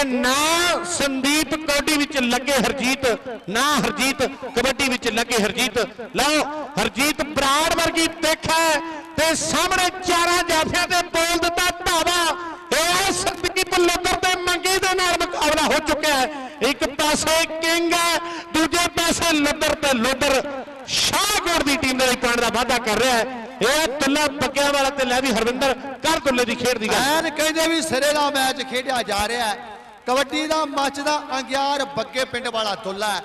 ਤੇ ਨਾ ਸੰਦੀਪ ਕੌਡੀ ਵਿੱਚ ਲੱਗੇ ਹਰਜੀਤ, ਨਾ ਹਰਜੀਤ ਕਬੱਡੀ ਵਿੱਚ ਲੱਗੇ ਹਰਜੀਤ। ਲਓ, ਹਰਜੀਤ ਬਰਾੜ ਵਰਗੀ ਦੇਖਾ ਤੇ ਸਾਹਮਣੇ ਚਾਰਾਂ ਜਾਫਿਆਂ ਤੇ ਬੋਲ ਦਿੱਤਾ ਧਾਵਾ। ਇਹ ਸੰਦੀਪ ਲੋਦਰ ਤੇ ਮੰਗੀ ਦੇ ਨਾਲ ਮੁਕਾਬਲਾ ਹੋ ਚੁੱਕਿਆ ਹੈ। ਇੱਕ ਪਾਸੇ ਕਿੰਗ ਹੈ, ਦੂਜੇ ਪਾਸੇ ਲੋਦਰ ਤੇ ਲੋਦਰ ਸ਼ਾਹਕੋਟ ਦੀ ਟੀਮ ਦੇ ਲਈ ਪੁਆਇੰਟ ਦਾ ਵਾਅਦਾ ਕਰ ਰਿਹਾ ਹੈ। ਇਹ ਤੁੱਲਾ ਬੱਗਿਆਂ ਵਾਲਾ ਤੇ ਲੈ ਵੀ ਹਰਵਿੰਦਰ, ਕਰ ਤੁੱਲੇ ਦੀ ਖੇਡ ਦੀ ਗੱਲ। ਐਨ ਕਹਿੰਦੇ ਵੀ ਸਿਰੇ ਦਾ ਮੈਚ ਖੇਡਿਆ ਜਾ ਰਿਹਾ ਹੈ। ਕਬੱਡੀ ਦਾ ਮੱਚਦਾ ਅੰਗਿਆਰ ਬੱਗੇ ਪਿੰਡ ਵਾਲਾ ਦੁੱਲਾ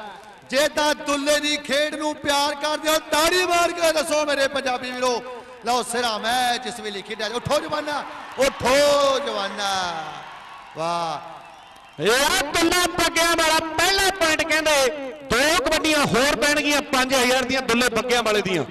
ਜੇ ਤਾਂ ਦੁੱਲੇ ਦੀ ਖੇਡ ਨੂੰ ਪਿਆਰ ਕਰਦੇ ਹੋ, ਤਾੜੀ ਮਾਰ ਕੇ ਦੱਸੋ ਮੇਰੇ ਪੰਜਾਬੀ ਵੀਰੋ। ਲਓ ਸਿਰਾ ਮੈਚ ਇਸ ਵੇਲੇ ਖੇਡਿਆ ਜਾ- ਜਵਾਨਾ, ਉੱਠੋ ਜਵਾਨਾ। ਵਾਹ। ਇਹ ਦੁੱਲਾ ਬੱਗਿਆਂ ਵਾਲਾ ਪਹਿਲਾ ਪੁਆਇੰਟ ਕਹਿੰਦੇ, ਦੋ ਕਬੱਡੀਆਂ ਹੋਰ ਪੈਣਗੀਆਂ 5000 ਦੀਆਂ ਦੁੱਲੇ ਬੱਗਿਆਂ ਵਾਲੇ ਦੀਆਂ।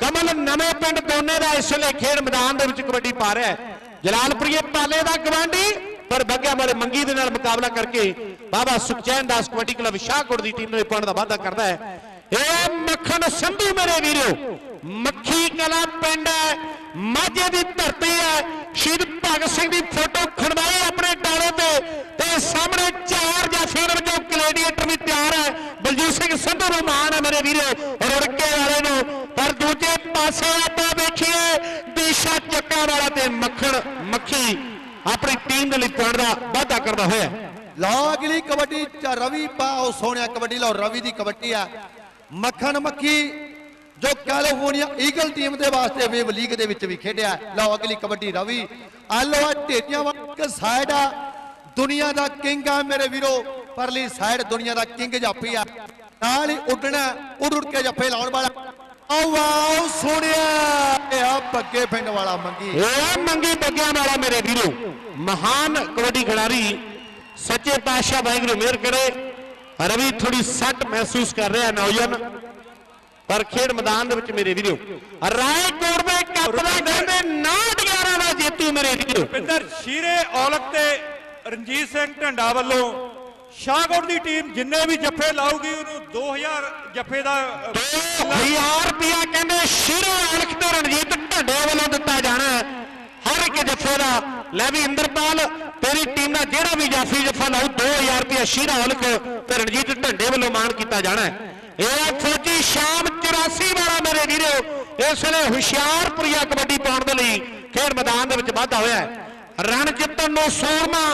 ਕਮਲ ਨਵੇਂ ਪਿੰਡ ਦੋਨੇ ਦਾ ਇਸ ਵੇਲੇ ਖੇਡ ਮੈਦਾਨ ਦੇ ਵਿੱਚ ਕਬੱਡੀ ਪਾ ਰਿਹਾ ਹੈ। ਜਲਾਲਪੁਰੀਏ ਪਾਲੇ ਦਾ ਗਵਾਂਢੀ ਪਰ ਬੱਗਿਆਂ ਵਾਲੇ ਮੰਗੀ ਦੇ ਨਾਲ ਮੁਕਾਬਲਾ ਕਰਕੇ ਬਾਬਾ ਸੁਖਚੈਨ ਦਾਸ ਕਬੱਡੀ ਕਲੱਬ ਸ਼ਾਹਕੋਟ ਦੀ ਟੀਮ ਦੇ ਪੁਆਇੰਟ ਦਾ ਵਾਅਦਾ ਕਰਦਾ ਹੈ। ਇਹ ਮੱਖਣ ਸੰਧੂ ਮੇਰੇ ਵੀਰੋ, ਮੱਖੀ ਕਲਾ ਪਿੰਡ ਹੈ, ਮਾਝੇ ਦੀ ਧਰਤੀ ਹੈ। ਸ਼ਹੀਦ ਭਗਤ ਸਿੰਘ ਦੀ ਫੋਟੋ ਖੜਵਾਈ ਆਪਣੇ ਡਾਲੇ ਤੇ ਤੇ ਸਾਹਮਣੇ ਚਾਰ ਜਾਫੀਰ ਵਜੋਂ ਕੈਲੇਡੀਏਟਰ ਵੀ ਤਿਆਰ ਹੈ। ਬਲਜੀਤ ਸਿੰਘ ਸੰਧੂ ਨੂੰ ਮਾਣ ਹੈ ਮੇਰੇ ਵੀਰੋ, ਰੁੜਕੇ ਵਾਲੇ ਨੂੰ। ਪਰ ਦੂਜੇ ਪਾਸੇ ਆਪਾਂ ਵੇਖੀਏ, ਦੇਸ਼ਾ ਚੱਕਾ ਵਾਲਾ ਤੇ ਮੱਖਣ, ਮੱਖੀ ਆਪਣੀ ਟੀਮ ਦੇ ਲਈ ਪੁਆਇੰਟ ਦਾ ਵਾਅਦਾ ਕਰਦਾ ਹੋਇਆ। ਲਓ ਅਗਲੀ ਕਬੱਡੀ ਚ ਰਵੀ ਪਾਓ, ਸੋਹਣਿਆ ਕਬੱਡੀ। ਲਓ, ਰਵੀ ਦੀ ਕਬੱਡੀ ਆ। ਮੱਖਣ ਮੱਖੀ, ਜੋ ਕੈਲੀਫੋਰਨੀਆ ਈਗਲ ਟੀਮ ਦੇ ਵਾਸਤੇ ਵੇਵ ਲੀਗ ਦੇ ਵਿੱਚ ਵੀ ਖੇਡਿਆ। ਲਓ, ਅਗਲੀ ਕਬੱਡੀ ਰਵੀ। ਆਲੋਆ ਢੇਰੀਆਂ ਵਾਲਾ ਸਾਈਡ ਆ। ਦੁਨੀਆ ਦਾ ਕਿੰਗ ਆ ਮੇਰੇ ਵੀਰੋ। ਪਰਲੀ ਸਾਈਡ ਦੁਨੀਆ ਦਾ ਕਿੰਗ ਜਾਪੀ ਆ। ਨਾਲ ਹੀ ਉੱਡਣਾ ਉੱਡ ਉੱਡ ਕੇ ਜੱਫੇ ਲਾਉਣ ਵਾਲਾ। ਆਓ ਵਾਓ ਸੋਹਣਿਆ ਇਹ ਆ ਬੱਗੇ ਪਿੰਡ ਵਾਲਾ ਮੰਗੀ। ਇਹ ਮੰਗੀ ਬੱਗਿਆਂ ਵਾਲਾ ਮੇਰੇ ਵੀਰੋ। ਮਹਾਨ ਕਬੱਡੀ ਖਿਡਾਰੀ ਸੱਚੇ ਪਾਤਸ਼ਾਹ ਵਾਹਿਗੁਰੂ ਮਿਹਰ ਕਰੇ। ਰਵੀ ਥੋੜੀ ਸੱਟ ਮਹਿਸੂਸ ਕਰ ਰਿਹਾ ਨੌਜਵਾਨ। ਪਰ ਖੇਡ ਮੈਦਾਨ ਦੇ ਵਿੱਚ ਮੇਰੇ ਵੀਰੋ ਰਾਏਕੋਟ ਦੇ ਕੱਪ ਦਾ ਕਹਿੰਦੇ 9-11 ਦਾ ਜੇਤੂ ਮੇਰੇ ਵੀਰੋ। ਰੁਪਿੰਦਰ ਸ਼ੀਰੇ ਔਲਖ ਤੇ ਰਣਜੀਤ ਸਿੰਘ ਢੰਡਾ ਵੱਲੋਂ ਸ਼ਾਹਕੋਟ ਦੀ ਟੀਮ ਜਿੰਨੇ ਵੀ ਜੱਫੇ ਲਾਊਗੀ ਉਹਨੂੰ 2000 ਜੱਫੇ ਦਾ ਅ, 1000 ਰੁਪਿਆ ਕਹਿੰਦੇ ਸ਼ਿਰੋ ਅਲਖ ਤੇ ਰਣਜੀਤ ਢੰਡੇ ਵੱਲੋਂ ਦਿੱਤਾ ਜਾਣਾ ਹਰ ਇੱਕ ਜੱਫੇ ਦਾ। ਲੈ ਵੀ ਇੰਦਰਪਾਲ ਤੇਰੀ ਟੀਮ ਦਾ ਜਿਹੜਾ ਵੀ ਜਾਫੀ ਜੱਫਾ ਲਾਉ 2000 ਰੁਪਿਆ ਸ਼ਿਰਾ ਅਲਖ ਤੇ ਰਣਜੀਤ ਢੰਡੇ ਵੱਲੋਂ ਮਾਣ ਕੀਤਾ ਜਾਣਾ ਇਹ ਫੌਜੀ ਸ਼ਾਮ 84 ਵਾਲਾ ਮੇਰੇ ਵੀਰੋ ਇਸ ਵੇਲੇ ਹੁਸ਼ਿਆਰਪੁਰੀਆ ਕਬੱਡੀ ਪਾਉਣ ਦੇ ਲਈ ਖੇਡ ਮੈਦਾਨ ਦੇ ਵਿੱਚ ਵਾਧਾ ਹੋਇਆ ਹੈ। ਰਨ ਜਿੱਤਣ ਨੂੰ ਸੂਰਮਾ।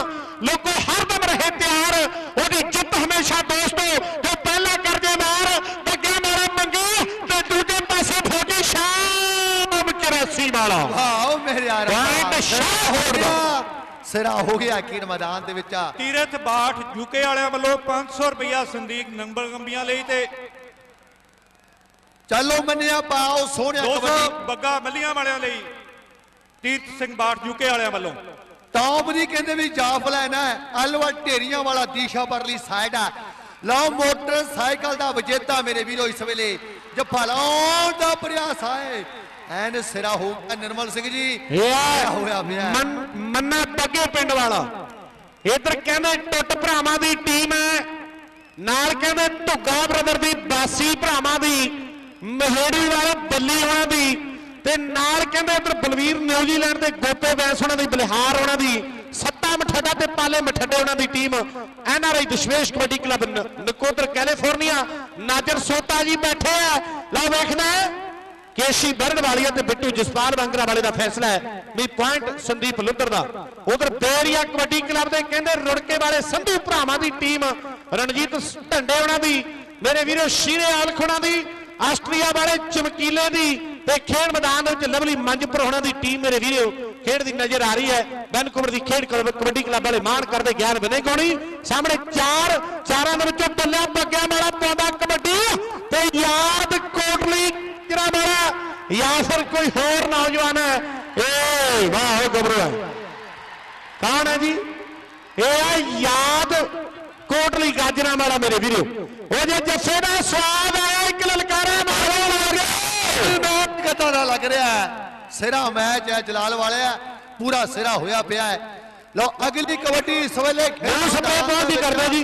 ਲੋਕੋ ਹਰਦਮ ਰਹੇ ਤਿਆਰ ਉਹਦੀ ਜਿੱਤ ਹਮੇਸ਼ਾ ਦੋਸਤੋ ਜੋ ਪਹਿਲਾ ਕਰਜੇ ਮਾਰ ਬੱਗੇ ਮਾਰੇ ਮੰਗੀ ਤੇ ਦੂਜੇ ਪਾਸੇ ਫੌਜੀ ਸ਼ਾਮ 84 ਵਾਲਾ। ਵਾਓ ਮੇਰੇ ਯਾਰ ਪੁਆਇੰਟ ਸ਼ਾਹਕੋਟ ਦਾ। ਸਿਰਾ ਹੋ ਗਿਆ ਖੇਡ ਮੈਦਾਨ ਦੇ ਵਿੱਚ। ਆ ਤੀਰਥ ਬਾਠ ਯੂਕੇ ਵਾਲਿਆਂ ਵੱਲੋਂ 500 ਰੁਪਇਆ ਸੰਦੀਪ ਨੰਬਰ ਗੰਬੀਆਂ ਲਈ ਤੇ ਚੱਲੋ ਮੰਨਿਆ ਪਾਓ ਸੋਹਣਿਆ 200 ਕਬੱਡੀ। ਬੱਗਾ ਮੱਲੀਆਂ ਵਾਲਿਆਂ ਲਈ। ਤੀਰਥ ਸਿੰਘ ਬਾਠ ਯੂਕੇ ਵਾਲਿਆਂ ਵੱਲੋਂ। ਟੌਪ ਦੀ ਕਹਿੰਦੇ ਵੀ ਜਾਫ ਲੈਣਾ ਹੈ ਅਲਵਾ ਢੇਰੀਆਂ ਵਾਲਾ ਦੀਸ਼ਾ ਪਰਲੀ ਸਾਈਡ ਆ। ਲਓ ਮੋਟਰਸਾਈਕਲ ਦਾ ਵਿਜੇਤਾ ਮੇਰੇ ਵੀਰੋ ਇਸ ਵੇਲੇ ਜੱਫਾ ਲਾਉਣ ਦਾ ਪ੍ਰਯਾਸ ਆਏ ਐਨ ਸਿਰਾ ਹੋਊਗਾ ਨਿਰਮਲ ਸਿੰਘ ਜੀ। ਇਹ ਹੋਇਆ ਪਿਆ। ਮਨ- ਮੰਨਾ ਬੱਗੇ ਪਿੰਡ ਵਾਲਾ। ਇਧਰ ਕਹਿੰਦੇ ਟੁੱਟ ਭਰਾਵਾਂ ਦੀ ਟੀਮ ਹੈ। ਨਾਲ ਕਹਿੰਦੇ ਧੁੱਗਾ ਬ੍ਰਦਰ ਦੀ ਬਾਸੀ ਭਰਾਵਾਂ ਦੀ ਮਹੇੜੀ ਵਾਲੇ ਬੱਲੀ ਹੋਣਾ ਦੀ। ਤੇ ਨਾਲ ਕਹਿੰਦੇ ਇਧਰ ਬਲਵੀਰ ਨਿਊਜ਼ੀਲੈਂਡ ਦੇ ਗੋਪੇ ਬੈਂਸ ਉਹਨਾਂ ਦੀ ਬਲਿਹਾਰ, ਉਹਨਾਂ ਦੀ ਸੱਤਾ ਮਠੱਡਾ ਤੇ ਪਾਲੇ ਮਠੱਡੇ ਉਹਨਾਂ ਦੀ team. N R I Dashmesh kabaddi club Nakodar, California. Najar Sota ji ਬੈਠੇ ਆ। ਲਓ ਵੇਖਣਾ ਹੈ। ਕੇਸ਼ੀ ਬਰਨ ਵਾਲੀਆ ਤੇ ਬਿੱਟੂ ਜਸਪਾਲ ਬੰਗਰਾ ਵਾਲੇ ਦਾ ਫੈਸਲਾ ਹੈ। ਵੀ ਪੁਆਇੰਟ ਸੰਦੀਪ ਲੁੱਧਰ ਦਾ। ਉਧਰ ਬੇਰੀਆ ਕਬੱਡੀ ਕਲੱਬ ਦੇ ਕਹਿੰਦੇ ਰੁੜਕੇ ਵਾਲੇ ਸੰਧੂ ਭਰਾਵਾਂ ਦੀ ਟੀਮ, ਰਣਜੀਤ ਢੰਡੇ ਉਹਨਾਂ ਦੀ। ਮੇਰੇ ਵੀਰੋ ਸ਼ੀਰੇ ਆਲਖੋਣਾ ਦੀ। ਆਸਟਰੀਆ ਵਾਲੇ ਚਮਕੀਲੇ ਦੀ। ਤੇ ਖੇਡ ਮੈਦਾਨ ਦੇ ਵਿੱਚ ਲਵਲੀ ਮੰਜਪੁਰ ਹੋਣਾ ਦੀ ਟੀਮ ਮੇਰੇ ਵੀਰੋ, ਖੇਡ ਦੀ ਨਜ਼ਰ ਆ ਰਹੀ ਹੈ। ਵੈਨਕੂਵਰ ਦੀ ਖੇਡ ਕਬੱਡੀ ਕਲੱਬ ਵਾਲੇ ਮਾਣ ਕਰਦੇ ਗਿਆਨ ਬਨੇ ਗੋਣੀ ਸਾਹਮਣੇ ਚਾਰ ਚਾਰਾਂ ਦੇ ਵਿੱਚੋਂ ਬੱਲਿਆ ਬੱਗਿਆ ਵਾਲਾ ਪਾਉਂਦਾ ਕਬੱਡੀ ਤੇ ਯਾਦ ਕੋਟਲੀ ਕਿਰਾ ਮਾਰਾ? ਜਾਂ ਫਿਰ ਕੋਈ ਹੋਰ ਨੌਜਵਾਨ ਹੈ। ਏ ਵਾਹ ਗੱਭਰੂ ਕੌਣ ਹੈ ਜੀ? ਇਹ ਹੈ ਯਾਦ ਕੋਟਲੀ ਗਾਜਰਾਂ ਵਾਲਾ ਮੇਰੇ ਵੀਰੋ। ਉਹ ਜੇ ਜੱਸੇ ਦਾ ਸਵਾਦ ਆਇਆ, ਇੱਕ ਲਲਕਾਰਾ ਮਾਰੋ ਮਾਰੋ ਕਤਾ ਦਾ ਲੱਗ ਰਿਹਾ ਹੈ। ਸਿਰਾ ਮੈਚ ਹੈ ਜਲਾਲ ਵਾਲਿਆ ਪੂਰਾ ਸਿਰਾ ਹੋਇਆ ਪਿਆ ਹੈ। ਲਓ ਅਗਲੀ ਕਬੱਡੀ ਇਸ ਵੇਲੇ ਖੇਡ ਸਪਰੇ ਬਹੁਤ ਹੀ ਕਰਦਾ ਜੀ।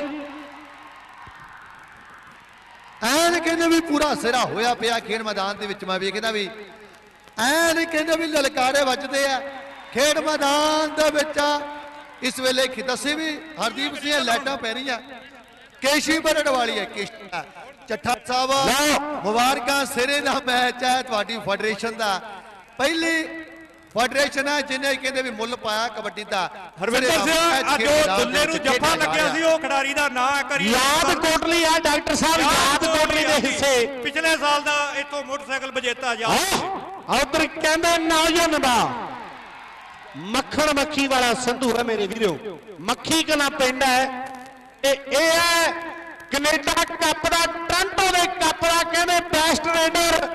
ਐਨ ਕਹਿੰਦੇ ਵੀ ਪੂਰਾ ਸਿਰਾ ਹੋਇਆ ਪਿਆ ਖੇਡ ਮੈਦਾਨ ਦੇ ਵਿੱਚ ਮੈਂ ਵੇਖਦਾ ਵੀ। ਐਨ ਕਹਿੰਦੇ ਵੀ ਲਲਕਾਰੇ ਵੱਜਦੇ ਆ। ਖੇਡ ਮੈਦਾਨ ਦੇ ਵਿੱਚ ਇਸ ਵੇਲੇ ਕੀ ਦੱਸੇ ਵੀ ਹਰਦੀਪ ਸਿੰਘ ਲਾਈਟਾਂ ਪੈ ਰਹੀਆਂ। ਕੇਸ਼ੀ ਬਰੜ ਵਾਲੀ ਹੈ ਕੇਸ਼ੀ ਚੱਠਾ ਸਾਹਿਬ ਲਓ। ਮੁਬਾਰਕਾਂ ਸਿਰੇ ਦਾ ਮੈਚ ਹੈ ਤੁਹਾਡੀ ਫੈਡਰੇਸ਼ਨ ਦਾ। ਪਹਿਲੀ ਫੈਡਰੇਸ਼ਨ ਹੈ ਜਿਹਨੇ ਕਹਿੰਦੇ ਵੀ ਮੁੱਲ ਪਾਇਆ ਕਬੱਡੀ ਦਾ। ਹਰਵਿੰਦਰ ਸਿੰਘ ਅੱਜ ਉਹ ਦੁੱਲੇ ਨੂੰ ਜੱਫਾ ਲੱਗਿਆ। ਸੀ ਉਹ ਖਿਡਾਰੀ ਦਾ ਨਾਂ ਕਰੀ ਯਾਦ ਕੋਟਲੀ ਆ ਡਾਕਟਰ ਸਾਹਿਬ ਯਾਦ ਕੋਟਲੀ ਦੇ ਹਿੱਸੇ। ਪਿਛਲੇ ਸਾਲ ਦਾ ਇਥੋਂ ਮੋਟਰਸਾਈਕਲ ਵਿਜੇਤਾ ਯਾਦ ਉਧਰ ਕਹਿੰਦੇ ਨੌਜਵਾਨ ਦਾ। ਮੱਖਣ ਮੱਖੀ ਵਾਲਾ ਸੰਧੂ ਹੈ ਮੇਰੇ ਵੀਰੋ। ਮੱਖੀ ਕਲਾ ਪਿੰਡ ਹੈ ਤੇ ਇਹ ਹੈ ਕੈਨੇਡਾ ਕੱਪ ਦਾ ਟ੍ਰਾਂਟੋ ਦੇ ਕੱਪ ਦਾ ਕਹਿੰਦੇ ਬੈਸਟ ਰੇਡਰ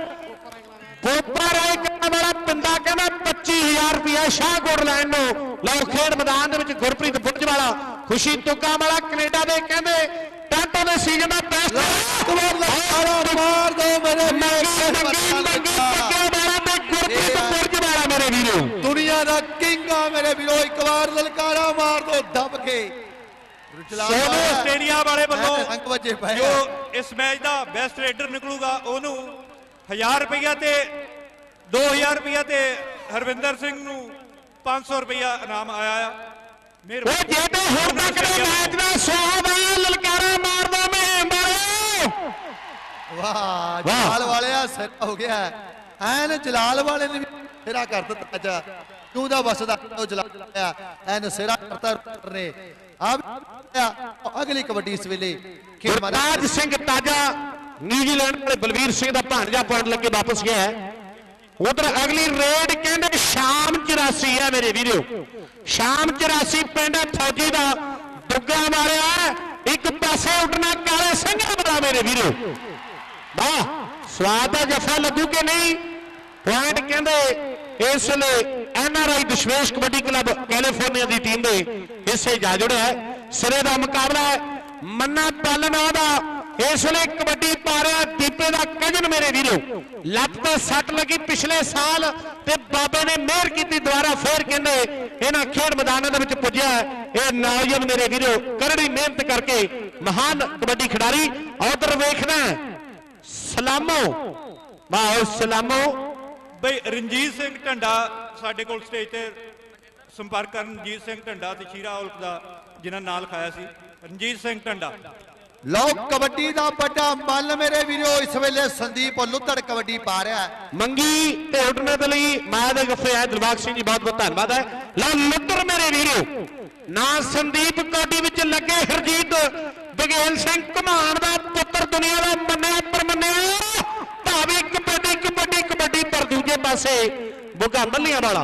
ਗੋਪਾ ਰਾਏ ਕਹਿੰਦਾ ਵਾਲਾ ਪਿੰਡਾ ਕਹਿੰਦਾ 25000 ਰੁਪਇਆ ਸ਼ਾਹਕੋਟ ਲੈਣ ਨੂੰ। ਲਓ ਖੇਡ ਮੈਦਾਨ ਦੇ ਵਿੱਚ ਗੁਰਪ੍ਰੀਤ ਬੁੱਝ ਵਾਲਾ ਖੁਸ਼ੀ ਤੁੱਕਾ ਵਾਲਾ ਕੈਨੇਡਾ ਦੇ ਕਹਿੰਦੇ ਟ੍ਰਾਂਟੋ ਦੇ ਸੀਜ਼ਨ ਦਾ ਬੈਸਟ ਕਮਾਲ ਦਾ ਸਾਰਾ ਮਾਰ ਦੋ ਮੇਰੇ ਮੰਗੀ ਮੰਗੀ ਮੰਗੀ ਪੱਕੇ ਵਾਲਾ ਤੇ ਗੁਰਪ੍ਰੀਤ ਬੁੱਝ ਵਾਲਾ ਮੇਰੇ ਵੀਰੋ। ਦੁਨੀਆ ਦਾ ਕਿੰਗ ਆ ਮੇਰੇ ਵੀਰੋ ਇੱਕ ਵਾਰ ਲਲਕਾਰਾ ਮਾਰ ਦੋ ਦੱਬ ਕੇ। ਸੋਨੂ। ਆਸਟ੍ਰੇਲੀਆ ਵਾਲੇ ਵੱਲੋਂ ਅੰਕ ਵੱਜੇ ਪਏ ਜੋ ਆ। ਇਸ ਮੈਚ ਦਾ ਬੈਸਟ ਰੇਡਰ ਨਿਕਲੂਗਾ ਉਹਨੂੰ 1000 ਰੁਪਇਆ ਤੇ 2000 ਰੁਪਇਆ ਤੇ ਹਰਵਿੰਦਰ ਸਿੰਘ ਨੂੰ 500 ਰੁਪਇਆ ਇਨਾਮ ਆਇਆ ਆ। ਉਹ ਮਿਹਰਬਾਨੀ ਜੇ ਤੇ ਹੁਣ ਤੱਕ ਦੇ ਮੈਚ ਦਾ ਸੋਹਬ ਆ ਲਲਕਾਰਾ ਮਾਰਦਾ ਮੈਂ ਮਾਰੋ ਵਾਹ ਜਲਾਲ ਵਾਲਿਆ ਸਿਰ ਹੋ ਗਿਆ। ਐਨ ਜਲਾਲ ਵਾਲੇ ਨੇ ਵੀ ਸਿਰਾ ਕਰ ਦਿੱਤਾ ਅੱਜ। ਤੂੰ ਦਾ ਵਸਦਾ ਉਹ ਜਲਾਲ ਵਾਲਿਆ। ਐਨ ਸਿਰਾ ਕਰਤਾ ਨੇ। ਆ ਅਗਲੀ ਕਬੱਡੀ ਇਸ ਵੇਲੇ ਖੇਡ ਮਾਰ। ਸਿੰਘ ਤਾਜਾ, ਨਿਊਜ਼ੀਲੈਂਡ ਵਾਲੇ ਬਲਵੀਰ ਸਿੰਘ ਦਾ ਭਾਂਜਾ ਪੁਆਇੰਟ ਲੱਗੇ ਵਾਪਸ ਗਿਆ ਹੈ। ਉਧਰ ਅਗਲੀ ਰੇਡ ਕਹਿੰਦੇ ਸ਼ਾਮ 84 ਹੈ ਮੇਰੇ ਵੀਰੋ। ਸ਼ਾਮ 84 ਪਿੰਡ ਫੌਜੀ ਦਾ ਦੁੱਗਾ ਮਾਰਿਆ ਇੱਕ ਪਾਸੇ ਉੱਡਣਾ ਕਾਲੇ ਸਿੰਘ ਦਾ ਮੇਰੇ ਵੀਰੋ। ਵਾਹ, ਸਵਾਦ ਦਾ ਜਫਾ ਲੱਗੂ ਕਿ ਨਹੀਂ? ਪੁਆਇੰਟ ਕਹਿੰਦੇ ਇਸ ਲਈ NRI Dashmesh kabaddi club California ਦੀ ਟੀਮ ਦੇ ਹਿੱਸੇ ਜਾ ਜੁੜਿਆ ਸਿਰੇ ਦਾ ਮੁਕਾਬਲਾ ਮੰਨਾ ਪਾਲਣਾ ਦਾ। ਇਸ ਵੇਲੇ ਕਬੱਡੀ ਪਾ ਰਿਹਾ ਦੀਪੇ ਦਾ ਕਜਨ ਮੇਰੇ ਵੀਰੋ। ਲੱਤ ਤੇ ਸੱਟ ਲੱਗੀ ਪਿਛਲੇ ਸਾਲ ਤੇ ਬਾਬੇ ਨੇ ਮਿਹਰ ਕੀਤੀ, ਦੁਬਾਰਾ ਫੇਰ ਕਹਿੰਦੇ ਇਹਨਾਂ ਖੇਡ ਮੈਦਾਨਾਂ ਦੇ ਵਿੱਚ ਪੁੱਜਿਆ ਇਹ ਨੌਜਵਾਨ ਮੇਰੇ ਵੀਰੋ, ਕਰੜੀ ਮਿਹਨਤ ਕਰਕੇ ਮਹਾਨ ਕਬੱਡੀ ਖਿਡਾਰੀ। ਉਧਰ ਵੇਖਣਾ ਸਲਾਮੋ। ਵਾਹ ਸਲਾਮੋ। ਬਈ ਰਣਜੀਤ ਸਿੰਘ ਢੰਡਾ ਸਾਡੇ ਕੋਲ ਸਟੇਜ ਤੇ ਸੰਪਰਕ ਕਰਨ ਰਣਜੀਤ ਸਿੰਘ ਢੰਡਾ ਤੇ ਸ਼ੀਰਾ ਔਲਖ ਦਾ ਜਿਨ੍ਹਾਂ ਨਾਂ ਲਿਖਾਇਆ ਸੀ। ਰਣਜੀਤ ਸਿੰਘ ਢੰਡਾ। ਲਓ ਕਬੱਡੀ ਦਾ ਵੱਡਾ ਮੱਲ ਮੇਰੇ ਵੀਰੋ ਇਸ ਵੇਲੇ ਸੰਦੀਪ ਲੁੱਧੜ ਕਬੱਡੀ ਪਾ ਰਿਹਾ ਹੈ। ਮੰਗੀ ਤੇ ਉੱਡਣੇ ਦੇ ਲਈ ਮਾਇਆ ਦੇ ਗੱਫੇ ਆਏ ਦਿਲਬਾਗ ਸਿੰਘ ਜੀ ਬਹੁਤ ਬਹੁਤ ਧੰਨਵਾਦ ਹੈ। ਲਓ ਲੁੱਤਰ ਮੇਰੇ ਵੀਰੋ ਨਾ ਸੰਦੀਪ ਕੋਡੀ ਵਿੱਚ ਲੱਗੇ ਹਰਜੀਤ ਬਗੇਲ ਸਿੰਘ ਘਮਾਣ ਦਾ ਪੁੱਤਰ ਦੁਨੀਆ ਦਾ ਮੰਨਿਆ ਪਰਮੰਨਿਆ ਭਾਵੇਂ ਕਬੱਡੀ ਕਬੱਡੀ ਕਬੱਡੀ ਪਰ ਦੂਜੇ ਪਾਸੇ ਬੁੱਗਾ ਮੱਲੀਆਂ ਵਾਲਾ।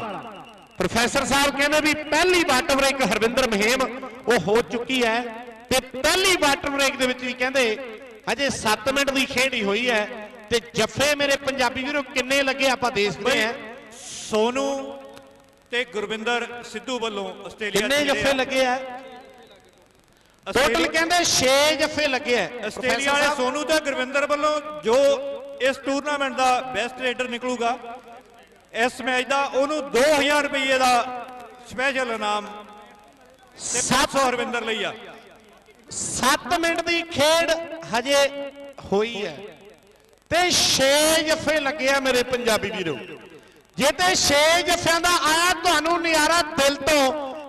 ਪ੍ਰੋਫੈਸਰ ਸਾਹਿਬ ਕਹਿੰਦੇ ਵੀ ਪਹਿਲੀ ਵਾਟਰ ਬ੍ਰੇਕ ਹਰਵਿੰਦਰ ਮਹੇਮ ਉਹ ਹੋ ਚੁੱਕੀ ਹੈ ਤੇ ਪਹਿਲੀ ਵਾਟਰ ਬ੍ਰੇਕ ਦੇ ਵਿੱਚ ਵੀ ਕਹਿੰਦੇ ਅਜੇ 7 ਮਿੰਟ ਦੀ ਖੇਡ ਹੀ ਹੋਈ ਹੈ ਤੇ ਜੱਫੇ ਮੇਰੇ ਪੰਜਾਬੀ ਵੀਰੋ ਕਿੰਨੇ ਲੱਗੇ ਆਪਾਂ ਦੇਖਦੇ ਹਾਂ। ਸੋਨੂ ਤੇ ਗੁਰਵਿੰਦਰ ਸਿੱਧੂ ਵੱਲੋਂ ਆਸਟ੍ਰੇਲੀਆ ਕਿੰਨੇ ਜੱਫੇ ਆ, ਲੱਗੇ ਆ? ਟੋਟਲ ਕਹਿੰਦੇ 6 ਜੱਫੇ ਲੱਗੇ ਆ। ਆਸਟ੍ਰੇਲੀਆ ਵਾਲੇ ਸੋਨੂ ਤੇ ਗੁਰਵਿੰਦਰ ਵੱਲੋਂ ਜੋ ਇਸ ਟੂਰਨਾਮੈਂਟ ਦਾ ਬੈਸਟ ਰੇਡਰ ਨਿਕਲੂਗਾ। ਇਸ ਮੈਚ ਦਾ ਉਹਨੂੰ 2000 ਰੁਪਏ ਦਾ ਸਪੈਸ਼ਲ ਇਨਾਮ ਤੇ 500 ਹਰਵਿੰਦਰ ਲਈ ਆ। 7 ਮਿੰਟ ਦੀ ਖੇਡ ਹਜੇ ਹੋਈ ਹੈ। ਤੇ 6 ਜੱਫੇ ਲੱਗੇ ਆ ਮੇਰੇ ਪੰਜਾਬੀ ਵੀਰੋ। ਜੇ ਤੇ 6 ਜੱਫਿਆਂ ਦਾ ਆਇਆ ਤੁਹਾਨੂੰ ਨਜ਼ਾਰਾ ਦਿਲ ਤੋਂ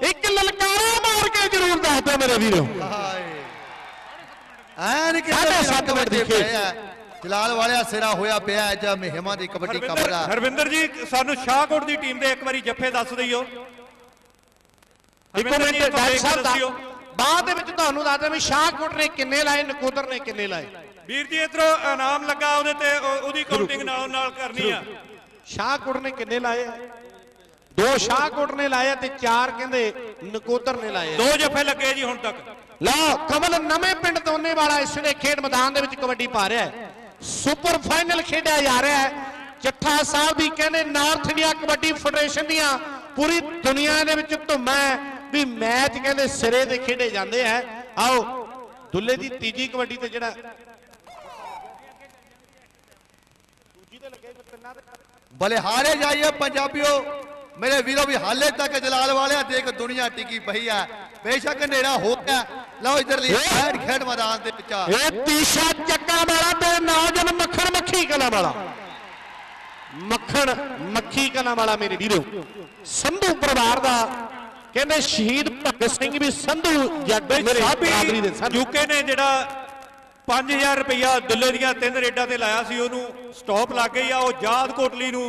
ਇੱਕ ਲਲਕਾਰਾ ਮਾਰ ਕੇ ਜ਼ਰੂਰ ਦੱਸ ਦਿਓ ਮੇਰੇ ਵੀਰੋ। ਹਾਏ। ਐਨ ਕਿਤੇ ਸੱਤ ਮਿੰਟ ਦੀ ਖੇਡ। ਜਲਾਲ ਵਾਲਿਆ ਸਿਰਾ ਹੋਇਆ ਪਿਆ ਅੱਜ ਮਹਿਮਾ ਦੀ ਕਬੱਡੀ ਹਰਵਿੰਦਰ ਕਬਰਾ ਹਰਵਿੰਦਰ ਜੀ ਸਾਨੂੰ ਸ਼ਾਹਕੋਟ ਦੀ ਟੀਮ ਦੇ ਇੱਕ ਵਾਰੀ ਜੱਫੇ ਦੱਸ ਦਈਓ ਇੱਕ ਮਿੰਟ ਡਾਕਟਰ ਸਾਹਿਬ। ਦਾ ਬਾਅਦ ਦੇ ਵਿੱਚ ਤੁਹਾਨੂੰ ਦੱਸਦਾ ਵੀ ਸ਼ਾਹਕੋਟ ਨੇ ਕਿੰਨੇ ਲਾਏ ਨਕੋਦਰ ਨੇ ਕਿੰਨੇ ਲਾਏ। ਵੀਰ ਜੀ ਇਧਰੋਂ ਇਨਾਮ ਲੱਗਾ ਉਹਦੇ ਤੇ ਉਹ- ਉਹਦੀ ਕਾਊਂਟਿੰਗ ਨਾਲ ਨਾਲ ਕਰਨੀ ਆ। ਸ਼ਾਹਕੋਟ ਨੇ ਕਿੰਨੇ ਲਾਏ ਆ? ਦੋ ਸ਼ਾਹਕੋਟ ਨੇ ਲਾਏ ਤੇ ਚਾਰ ਕਹਿੰਦੇ ਨਕੋਦਰ ਨੇ ਲਾਏ ਦੋ ਜੱਫੇ ਲੱਗੇ ਜੀ ਹੁਣ ਤੱਕ। ਲਓ ਕਮਲ ਨਵੇਂ ਪਿੰਡ ਦੋਨੇ ਵਾਲਾ ਇਸ ਵੇਲੇ ਖੇਡ ਮੈਦਾਨ ਦੇ ਵਿੱਚ ਕਬੱਡੀ ਪਾ ਰਿਹਾ ਹੈ। ਸੁਪਰ ਫਾਈਨਲ ਖੇਡਿਆ ਜਾ ਰਿਹਾ ਹੈ। ਚੱਠਾ ਸਾਹਿਬ ਦੀ ਕਹਿੰਦੇ ਨਾਰਥ ਇੰਡੀਆ ਕਬੱਡੀ ਫੈਡਰੇਸ਼ਨ ਦੀਆਂ ਪੂਰੀ ਦੁਨੀਆ ਦੇ ਵਿੱਚ ਧੁੰਮਾ ਹੈ। ਵੀ ਮੈਚ ਕਹਿੰਦੇ ਸਿਰੇ ਤੇ ਖੇਡੇ ਜਾਂਦੇ ਆ ਆਓ, ਦੁੱਲੇ ਦੀ ਤੀਜੀ ਕਬੱਡੀ ਤੇ ਜਿਹੜਾ ਭਲੇ ਹਾਰੇ ਜਾਈਏ ਪੰਜਾਬੀਓ। ਮੇਰੇ ਵੀਰੋ ਵੀ ਹਾਲੇ ਤੱਕ ਜਲਾਲ ਵਾਲਿਆ ਦੇਖ ਦੁਨੀਆ ਟਿਕੀ ਪਈ ਆ ਬੇਸ਼ੱਕ ਹਨੇਰਾ ਹੋ ਗਿਆ। ਲਓ ਇਧਰ ਲਈ ਖੇਡ ਖੇਡ ਮੈਦਾਨ ਦੇ ਵਿੱਚ ਆ। ਇਹ ਤੀਸ਼ਾ ਚੱਕਾ ਵਾਲਾ ਤੇ ਨੌਜਨ ਮੱਖਣ ਮੱਖੀ ਕਲਾ ਵਾਲਾ। ਮੱਖਣ ਮੱਖੀ ਕਲਾ ਵਾਲਾ ਮੇਰੇ ਵੀਰੋ। ਸੰਧੂ ਪਰਿਵਾਰ ਦਾ ਕਹਿੰਦੇ ਸ਼ਹੀਦ ਭਗਤ ਸਿੰਘ ਵੀ ਸੰਧੂ ਜੱਟ ਬਈ ਮੇਰੇ ਬਰਾਦਰੀ ਦੇ ਸਨ ਯੂਕੇ ਨੇ ਜਿਹੜਾ 5000 ਰੁਪਇਆ ਦੁੱਲੇ ਦੀਆਂ ਤਿੰਨ ਰੇਡਾਂ ਤੇ ਲਾਇਆ ਸੀ ਉਹਨੂੰ ਸਟਾਪ ਲੱਗ ਗਈ ਆ ਉਹ ਯਾਦ ਕੋਟਲੀ ਨੂੰ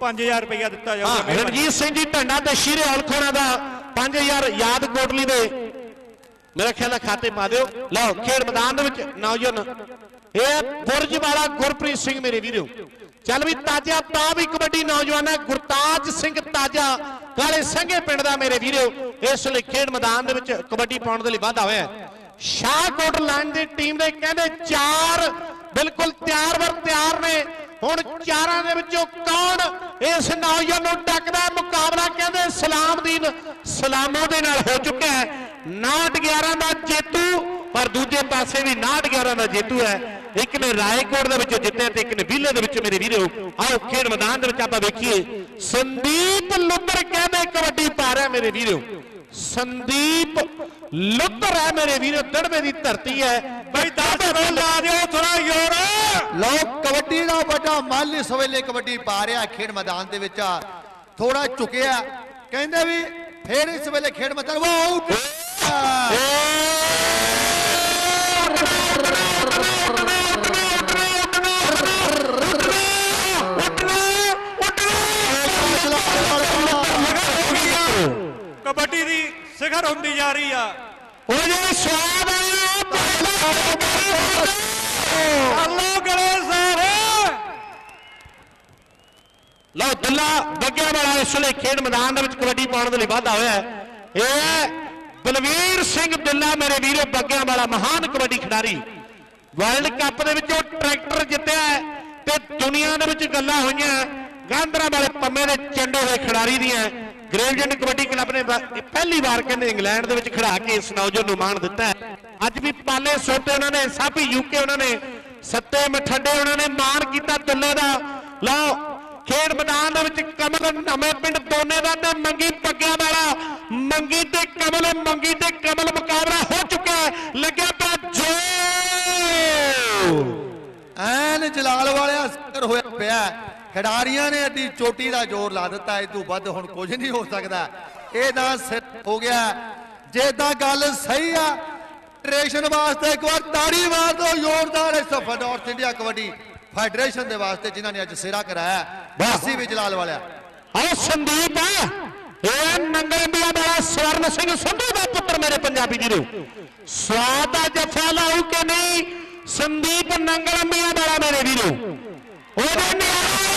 5000 ਰੁਪਇਆ ਦਿੱਤਾ ਜਾਊਗਾ। ਰਣਜੀਤ ਸਿੰਘ ਜੀ ਢੰਡਾ ਤੇ ਸ਼ੀਰੇ ਔਲਖੋਣਾ ਦਾ 5000 ਯਾਦ ਕੋਟਲੀ ਦੇ ਮੇਰਾ ਖਿਆਲ ਹੈ ਖਾਤੇ ਪਾ ਦਿਓ। ਲਓ, ਖੇਡ ਮੈਦਾਨ ਦੇ ਵਿੱਚ ਨੌਜਵਾਨ। ਇਹ ਬੁਰਜ ਵਾਲਾ ਗੁਰਪ੍ਰੀਤ ਸਿੰਘ ਮੇਰੇ ਵੀਰੋ। ਚੱਲ ਵੀ ਤਾਜਾ ਤਾਂ ਵੀ ਕਬੱਡੀ ਨੌਜਵਾਨ ਹੈ। ਗੁਰਤਾਜ ਸਿੰਘ ਤਾਜਾ ਕਾਲੇ ਸੰਘੇ ਪਿੰਡ ਦਾ ਮੇਰੇ ਵੀਰੋ। ਇਸ ਲਈ ਖੇਡ ਮੈਦਾਨ ਦੇ ਵਿੱਚ ਕਬੱਡੀ ਪਾਉਣ ਦੇ ਲਈ ਵਾਧਾ ਹੋਇਆ ਹੈ। ਸ਼ਾਹਕੋਟ ਲਾਈਨ ਦੀ ਟੀਮ ਦੇ ਕਹਿੰਦੇ ਚਾਰ ਬਿਲਕੁਲ ਤਿਆਰ ਵਰ ਤਿਆਰ ਨੇ। ਹੁਣ ਚਾਰਾਂ ਦੇ ਵਿੱਚੋਂ ਕੌਣ ਇਸ ਨੌਜਵਾਨ ਨੂੰ ਟੱਕਦਾ ਮੁਕਾਬਲਾ ਕਹਿੰਦੇ ਸਲਾਮਦੀਨ ਸਲਾਮੋ ਦੇ ਨਾਲ ਹੋ ਚੁੱਕਿਆ ਹੈ। 9-11 ਦਾ ਜੇਤੂ ਪਰ ਦੂਜੇ ਪਾਸੇ ਵੀ 9-11 ਦਾ ਜੇਤੂ ਹੈ। ਇੱਕ ਨੇ ਰਾਏਕੋਟ ਦੇ ਵਿੱਚੋਂ ਜਿੱਤਿਆ ਤੇ ਇੱਕ ਨੇ ਵਿਲੇ ਦੇ ਵਿੱਚੋਂ ਮੇਰੇ ਵੀਰੋ। ਆਓ ਖੇਡ ਮੈਦਾਨ ਦੇ ਵਿੱਚ ਆਪਾਂ ਵੇਖੀਏ। ਸੰਦੀਪ ਲੁੱਤਰ ਕਹਿੰਦੇ ਕਬੱਡੀ ਪਾ ਰਿਹਾ ਮੇਰੇ ਵੀਰੋ। ਸੰਦੀਪ ਲੁੱਤਰ ਹੈ ਮੇਰੇ ਵੀਰੋ ਦੜਵੇ ਦੀ ਧਰਤੀ ਹੈ। ਬਈ 10 ਰੁਪਏ ਲਾ ਦਿਓ ਥੋੜਾ ਯੋਰ। ਲਓ ਕਬੱਡੀ ਦਾ ਵੱਡਾ ਮੱਲ ਇਸ ਵੇਲੇ ਕਬੱਡੀ ਪਾ ਰਿਹਾ ਖੇਡ ਮੈਦਾਨ ਦੇ ਵਿੱਚ। ਥੋੜਾ ਝੁਕਿਆ। ਕਹਿੰਦੇ ਵੀ ਫੇਰ ਇਸ ਵੇਲੇ ਖੇਡ ਮੈਦਾਨ ਵਾਓ! ਕਬੱਡੀ ਦੀ ਸਿਖਰ ਹੁੰਦੀ ਜਾ ਰਹੀ ਆ ਉਹ ਜੇ ਸਵਾਦ ਆਇਆ ਅੱਲੋ ਗਲੇ ਸਾਰੇ ਲਓ, ਦੁੱਲਾ ਬੱਗਿਆ ਵਾਲਾ ਇਸ ਵੇਲੇ ਖੇਡ ਮੈਦਾਨ ਦੇ ਵਿੱਚ ਕਬੱਡੀ ਪਾਉਣ ਦੇ ਲਈ ਵਾਧਾ ਹੋਇਆ ਹੈ। ਇਹ ਬਲਵੀਰ ਸਿੰਘ ਦੁੱਲਾ ਮੇਰੇ ਵੀਰੋ, ਬੱਗਿਆਂ ਵਾਲਾ ਮਹਾਨ ਕਬੱਡੀ ਖਿਡਾਰੀ। ਵਰਲਡ ਕੱਪ ਦੇ ਵਿੱਚ ਉਹ ਟਰੈਕਟਰ ਜਿੱਤਿਆ ਤੇ ਦੁਨੀਆ ਦੇ ਵਿੱਚ ਗੱਲਾਂ ਹੋਈਆਂ। ਗਾਂਧਰਾ ਵਾਲੇ ਪੰਮੇ ਦੇ ਚੰਡੇ ਹੋਏ ਖਿਡਾਰੀ ਦੀਆਂ। ਗ੍ਰੇਵਜੈਂਟ ਕਬੱਡੀ ਕਲੱਬ ਨੇ ਪਹਿਲੀ ਵਾਰ ਕਹਿੰਦੇ ਇੰਗਲੈਂਡ ਦੇ ਵਿੱਚ ਖਿਡਾ ਕੇ ਇਸ ਨੌਜਵਾਨ ਨੂੰ ਮਾਣ ਦਿੱਤਾ ਅੱਜ ਵੀ ਪਾਲੇ ਸੋਤੇ ਉਹਨਾਂ ਨੇ, ਸਾਬੀ ਯੂਕੇ ਉਹਨਾਂ ਨੇ, ਸੱਤੇ ਮਠੱਡੇ ਉਹਨਾਂ ਨੇ ਮਾਣ ਕੀਤਾ ਦੁੱਲੇ ਦਾ। ਲਓ, ਖੇਡ ਮੈਦਾਨ ਦੇ ਵਿੱਚ ਕਮਲ ਨਵੇਂ ਪਿੰਡ ਦੋਨੇ ਦਾ ਤੇ ਮੰਗੀ ਪੱਗਿਆਂ ਵਾਲਾ ਮੰਗੀ ਤੇ ਕਮਲ ਮੰਗੀ ਤੇ ਕਮਲ ਮੁਕਾਬਲਾ ਹੋ ਚੁੱਕਾ ਹੈ। ਲੱਗਿਆ ਪਿਆ ਜੋ ਐਨ ਜਲਾਲ ਵਾਲਿਆ ਸਿਰ ਹੋਇਆ ਪਿਆ ਖਿਡਾਰੀਆਂ ਨੇ ਅੱਡੀ ਚੋਟੀ ਦਾ ਜ਼ੋਰ ਲਾ ਦਿੱਤਾ। ਇਹ ਤੋਂ ਵੱਧ ਹੁਣ ਕੁਝ ਨਹੀਂ ਹੋ ਸਕਦਾ। ਇਹ ਤਾਂ ਸਿਰ ਹੋ ਗਿਆ ਜੇ ਤਾਂ ਗੱਲ ਸਹੀ ਆ ਫੈਡਰੇਸ਼ਨ ਵਾਸਤੇ ਇੱਕ ਵਾਰ ਤਾੜੀ ਮਾਰ ਦਿਓ। ਜ਼ੋਰਦਾਰ ਇਸ ਨਾਰਥ ਇੰਡੀਆ ਕਬੱਡੀ ਫੈਡਰੇਸ਼ਨ ਦੇ ਵਾਸਤੇ ਜਿਨ੍ਹਾਂ ਨੇ ਅੱਜ ਸਿਰਾ ਕਰਾਇਆ। ਬਾਸੀ ਵੀ ਜਲਾਲ ਵਾਲਿਆ। ਆਹ ਸੰਦੀਪ ਹੈ ਇਹ ਨੰਗਲ ਨੰਗਲੰਬੀਆ ਵਾਲਾ ਸਵਰਨ ਸਿੰਘ ਸੰਧੂ ਦਾ ਪੁੱਤਰ ਮੇਰੇ ਪੰਜਾਬੀ ਵੀਰੋ ਸਵਾਦ ਦਾ ਜੱਫਾ ਲਾਉ ਕਿ ਨਹੀਂ? ਸੰਦੀਪ ਨੰਗਲ ਨੰਗਲੰਬੀਆ ਵਾਲਾ ਮੇਰੇ ਵੀਰੋ। ਉਹਦੇ ਨਿਆਣੇ